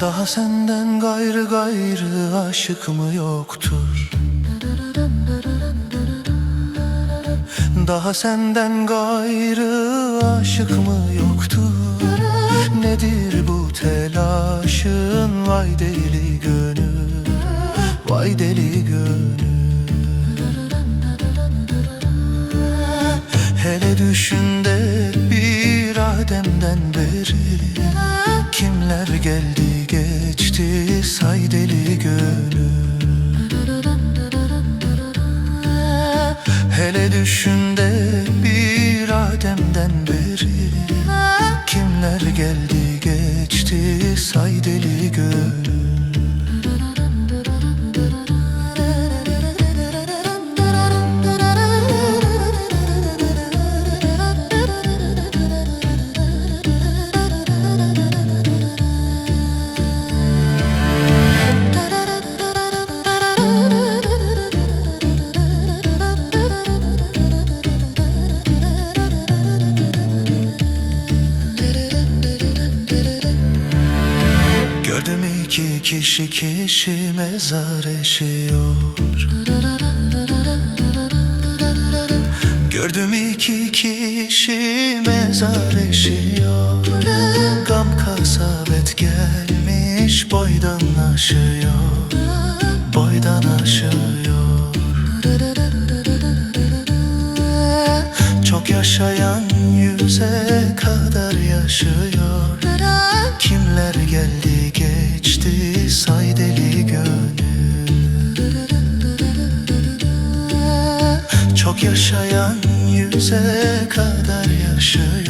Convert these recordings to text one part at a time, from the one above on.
Daha senden gayrı gayrı aşık mı yoktur? Daha senden gayrı aşık mı yoktur? Nedir bu telaşın? Vay deli gönül Vay deli gönül. Hele düşün de bir Adem'den beri. Kimler geldi geçti? Say deli gönül Hele düşün de bir Adem'den beri. Kimler geldi geçti say deli gönül kişi kişi mezar eşiyor. Gördüm iki kişi mezar eşiyor. Gam kasabet gelmiş boydan aşıyor. Boydan aşıyor. Çok yaşayan yüze kadar yaşıyor. Kimler geldi geçti say deli gönül. Çok yaşayan yüze kadar yaşıyor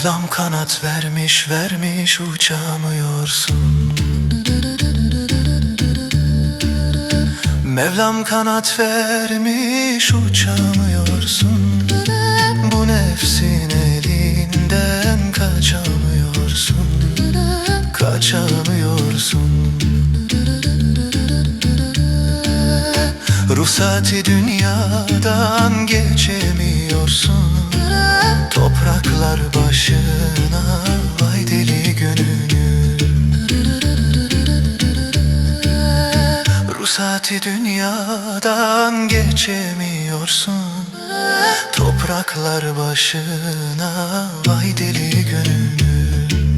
Mevlam kanat vermiş vermiş uçamıyorsun. Mevlam kanat vermiş uçamıyorsun. Bu nefsin elinden kaçamıyorsun. Kaçamıyorsun. Ruhsati dünyadan Ruhsati dünyadan geçemiyorsun. Topraklar başına vay deli gönül